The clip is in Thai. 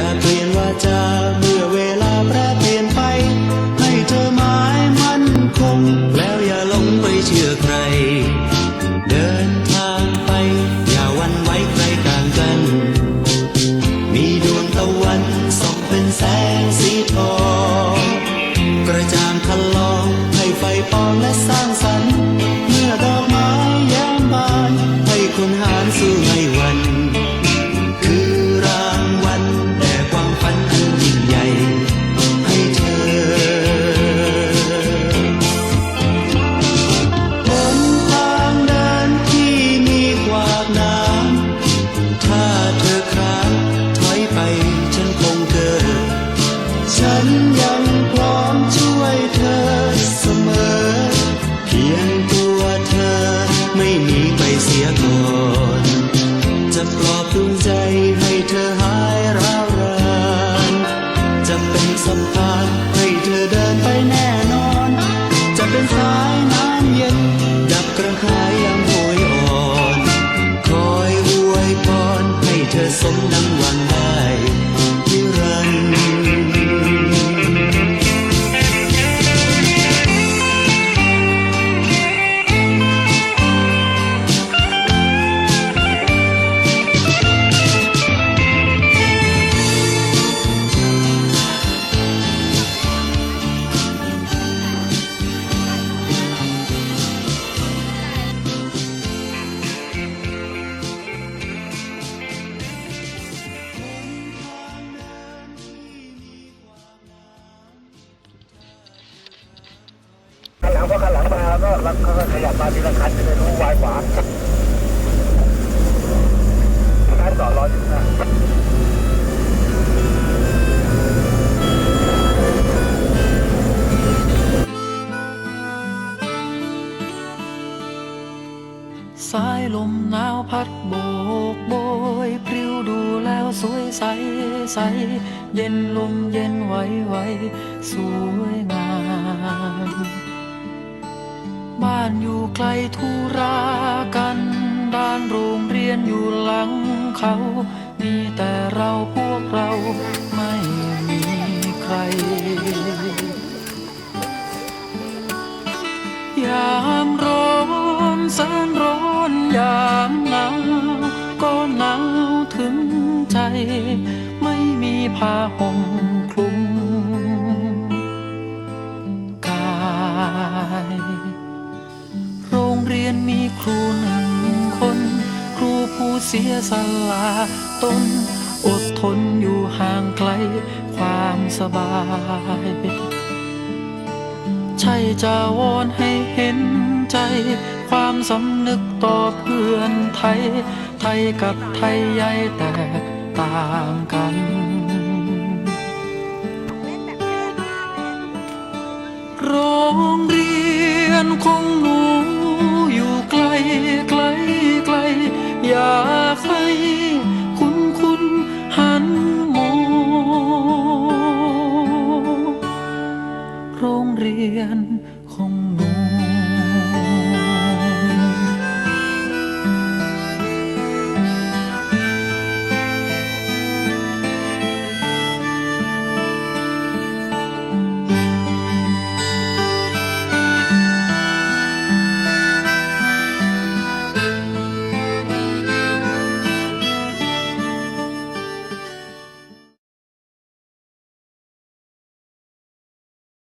อย่าเปลี่ยนว่าจะเมื่อเวลาปรเปลี่ไป ให้เธอหมายมั่นคง แล้วอย่าลงไปเชื่อใคร เดินทางไป อย่าวันไวใครกางกัน มีดวงตะวันส่องเป็นแสงสีทองกระจ่างคันลองให้ไฟปองและสร้างสรรค์ เมื่อดอกไม้ยามบานให้คนหานสู่ามว่าข้างหลังมาก็แล้วก็ขยับมาทีละคันจะได้รู้วายขวาท้ายต่อรออยู่นะสายลมหนาวพัดโบกโบยพริ้วดูแล้วสวยใสใส เย็นลมเย็นไหวไหวสวยงาม บ้านอยู่ไกลทุรากันด้านโรงเรียนอยู่หลังเขา มีแต่เราพวกเราไม่มีใคร ยามร้อนแสนร้อนยามหนาวก็หนาวถึงใจ ไม่มีผ้าห่มคลุม เสียสละตนอดทนอยู่ห่างไกลความสบาย ใช่จะวอนให้เห็นใจ ความสำนึกต่อเพื่อนไทย ไทยกับไทยใหญ่แตกต่างกันโรงเรียนของหนู